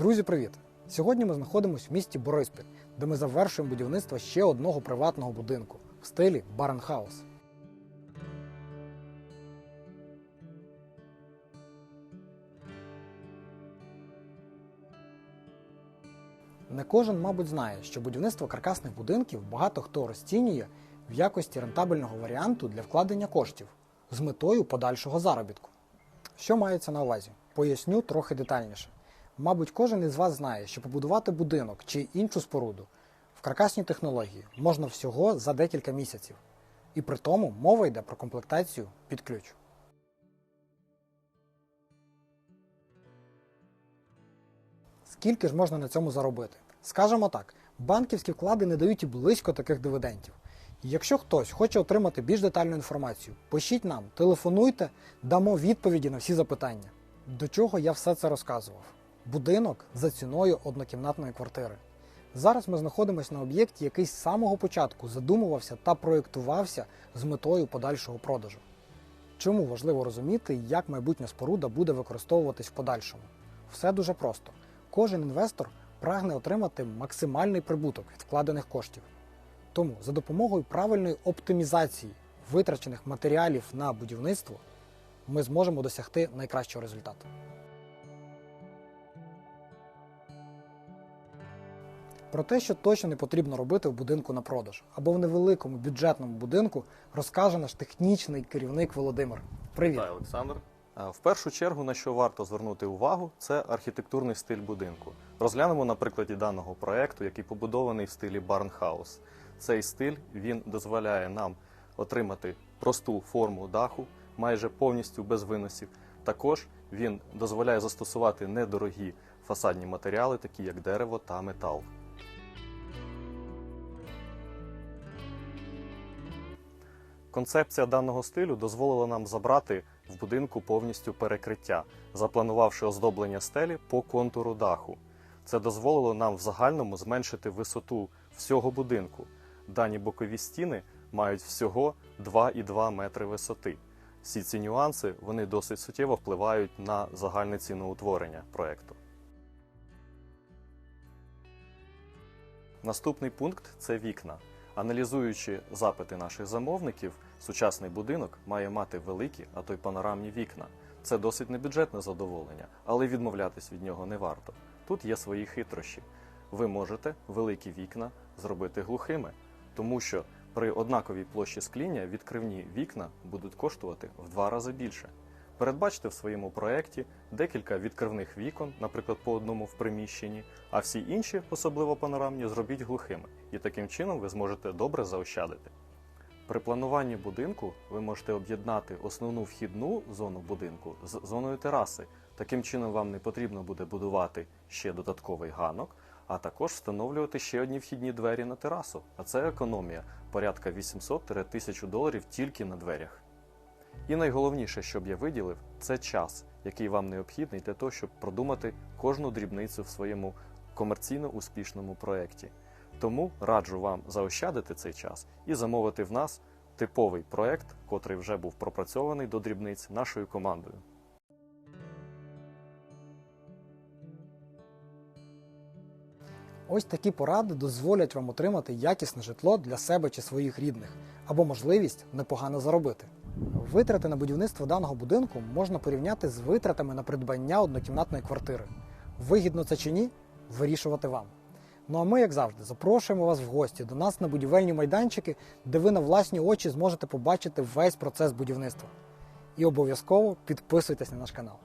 Друзі, привіт! Сьогодні ми знаходимося в місті Бориспіль, де ми завершуємо будівництво ще одного приватного будинку в стилі Баренхаус. Не кожен, мабуть, знає, що будівництво каркасних будинків багато хто розцінює в якості рентабельного варіанту для вкладення коштів з метою подальшого заробітку. Що мається на увазі? Поясню трохи детальніше. Мабуть, кожен із вас знає, що побудувати будинок чи іншу споруду в каркасній технології можна всього за декілька місяців. І при тому мова йде про комплектацію під ключ. Скільки ж можна на цьому заробити? Скажемо так, банківські вклади не дають і близько таких дивідендів. І Якщо хтось хоче отримати більш детальну інформацію, пишіть нам, телефонуйте, дамо відповіді на всі запитання. До чого я все це розказував? Будинок за ціною однокімнатної квартири. Зараз ми знаходимося на об'єкті, який з самого початку задумувався та проєктувався з метою подальшого продажу. Чому важливо розуміти, як майбутня споруда буде використовуватись в подальшому? Все дуже просто. Кожен інвестор прагне отримати максимальний прибуток від вкладених коштів. Тому за допомогою правильної оптимізації витрачених матеріалів на будівництво ми зможемо досягти найкращого результату. Про те, що точно не потрібно робити в будинку на продаж або в невеликому бюджетному будинку, розкаже наш технічний керівник Володимир. Привіт! Вітаю, Олександр. Е, В першу чергу, на що варто звернути увагу, це архітектурний стиль будинку. Розглянемо на прикладі даного проекту, який побудований в стилі Барнхаус. Цей стиль він дозволяє нам отримати просту форму даху, майже повністю без виносів. Також він дозволяє застосувати недорогі фасадні матеріали, такі як дерево та метал. Концепція даного стилю дозволила нам забрати в будинку повністю перекриття, запланувавши оздоблення стелі по контуру даху. Це дозволило нам в загальному зменшити висоту всього будинку. Дані бокові стіни мають всього 2,2 метри висоти. Всі ці нюанси вони досить суттєво впливають на загальне ціноутворення проекту. Наступний пункт це вікна. Аналізуючи запити наших замовників, сучасний будинок має мати великі, а то й панорамні вікна. Це досить небюджетне задоволення, але відмовлятись від нього не варто. Тут є свої хитрощі. Ви можете великі вікна зробити глухими, тому що при однаковій площі скління відкривні вікна будуть коштувати в два рази більше. Передбачте в своєму проєкті декілька відкривних вікон, наприклад, по одному в приміщенні, а всі інші, особливо панорамні, зробіть глухими, і таким чином ви зможете добре заощадити. При плануванні будинку ви можете об'єднати основну вхідну зону будинку з зоною тераси. Таким чином вам не потрібно буде будувати ще додатковий ганок, а також встановлювати ще одні вхідні двері на терасу. А це економія порядка 800-1000 доларів тільки на дверях. І найголовніше, що б я виділив, це час, який вам необхідний для того, щоб продумати кожну дрібницю в своєму комерційно успішному проєкті. Тому раджу вам заощадити цей час і замовити в нас типовий проєкт, котрий вже був пропрацьований до дрібниць нашою командою. Ось такі поради дозволять вам отримати якісне житло для себе чи своїх рідних, або можливість непогано заробити. Витрати на будівництво даного будинку можна порівняти з витратами на придбання однокімнатної квартири. Вигідно це чи ні, вирішувати вам. Ну а ми, як завжди, запрошуємо вас в гості до нас на будівельні майданчики, де ви на власні очі зможете побачити весь процес будівництва. І обов'язково підписуйтесь на наш канал.